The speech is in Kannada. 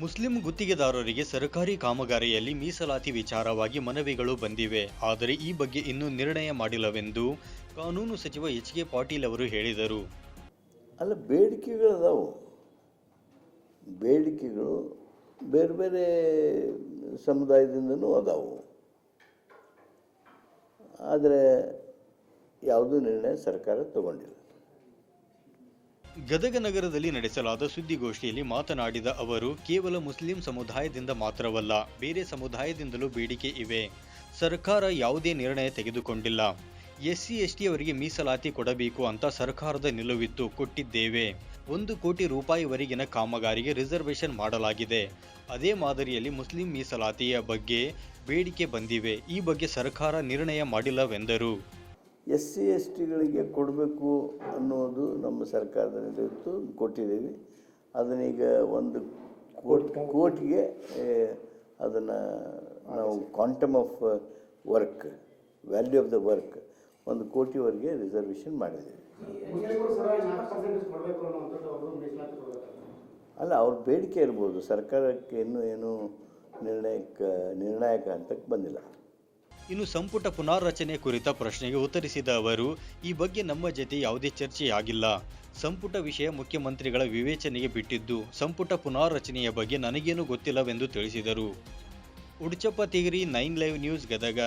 ಮುಸ್ಲಿಂ ಗುತ್ತಿಗೆದಾರರಿಗೆ ಸರ್ಕಾರಿ ಕಾಮಗಾರಿಯಲ್ಲಿ ಮೀಸಲಾತಿ ವಿಚಾರವಾಗಿ ಮನವಿಗಳು ಬಂದಿವೆ. ಆದರೆ ಈ ಬಗ್ಗೆ ಇನ್ನೂ ನಿರ್ಣಯ ಮಾಡಿಲ್ಲವೆಂದು ಕಾನೂನು ಸಚಿವ ಎಚ್ ಕೆ ಪಾಟೀಲ್ ಅವರು ಹೇಳಿದರು. ಅಲ್ಲ, ಬೇಡಿಕೆಗಳು ಅದಾವು. ಬೇಡಿಕೆಗಳು ಬೇರೆ ಬೇರೆ ಸಮುದಾಯದಿಂದನೂ ಅದಾವು. ಆದರೆ ಯಾವುದೂ ನಿರ್ಣಯ ಸರ್ಕಾರ ತಗೊಂಡಿಲ್ಲ. ಗದಗ ನಗರದಲ್ಲಿ ನಡೆಸಲಾದ ಸುದ್ದಿಗೋಷ್ಠಿಯಲ್ಲಿ ಮಾತನಾಡಿದ ಅವರು, ಕೇವಲ ಮುಸ್ಲಿಂ ಸಮುದಾಯದಿಂದ ಮಾತ್ರವಲ್ಲ, ಬೇರೆ ಸಮುದಾಯದಿಂದಲೂ ಬೇಡಿಕೆ ಇವೆ. ಸರ್ಕಾರ ಯಾವುದೇ ನಿರ್ಣಯ ತೆಗೆದುಕೊಂಡಿಲ್ಲ. ಎಸ್ಸಿ, ಎಸ್ಟಿ ಅವರಿಗೆ ಮೀಸಲಾತಿ ಕೊಡಬೇಕು ಅಂತ ಸರ್ಕಾರದ ನಿಲುವಿತ್ತು, ಕೊಟ್ಟಿದ್ದೇವೆ. ಒಂದು ಕೋಟಿ ರೂಪಾಯಿವರೆಗಿನ ಕಾಮಗಾರಿಗೆ ರಿಸರ್ವೇಷನ್ ಮಾಡಲಾಗಿದೆ. ಅದೇ ಮಾದರಿಯಲ್ಲಿ ಮುಸ್ಲಿಂ ಮೀಸಲಾತಿಯ ಬಗ್ಗೆ ಬೇಡಿಕೆ ಬಂದಿವೆ. ಈ ಬಗ್ಗೆ ಸರ್ಕಾರ ನಿರ್ಣಯ ಮಾಡಿಲ್ಲವೆಂದರು. ಎಸ್ ಸಿ ಎಸ್ ಟಿಗಳಿಗೆ ಕೊಡಬೇಕು ಅನ್ನೋದು ನಮ್ಮ ಸರ್ಕಾರದ ನಿಲುವಿತ್ತು ಕೊಟ್ಟಿದ್ದೀವಿ. ಅದನ್ನೀಗ ಒಂದು ಕೋಟ್ ಕೋಟಿಗೆ ಅದನ್ನು ನಾವು quantum of work value of the work ಒಂದು ಕೋಟಿವರೆಗೆ ರಿಸರ್ವೇಷನ್ ಮಾಡಿದ್ದೀವಿ. ಅಲ್ಲ ಅವ್ರ ಬೇಡಿಕೆ ಇರ್ಬೋದು. ಸರ್ಕಾರಕ್ಕೆ ಇನ್ನೂ ಏನು ನಿರ್ಣಯಕ್ಕೆ ನಿರ್ಣಾಯಕ ಹಂತಕ್ಕೆ ಬಂದಿಲ್ಲ. ಇನ್ನು ಸಂಪುಟ ಪುನಾರಚನೆ ಕುರಿತ ಪ್ರಶ್ನೆಗೆ ಉತ್ತರಿಸಿದ ಅವರು, ಈ ಬಗ್ಗೆ ನಮ್ಮ ಜೊತೆ ಯಾವುದೇ ಚರ್ಚೆಯಾಗಿಲ್ಲ. ಸಂಪುಟ ವಿಷಯ ಮುಖ್ಯಮಂತ್ರಿಗಳ ವಿವೇಚನೆಗೆ ಬಿಟ್ಟಿದ್ದು, ಸಂಪುಟ ಪುನಾರಚನೆಯ ಬಗ್ಗೆ ನನಗೇನು ಗೊತ್ತಿಲ್ಲವೆಂದು ತಿಳಿಸಿದರು. Udachappa Tigiri nine live news Gadag.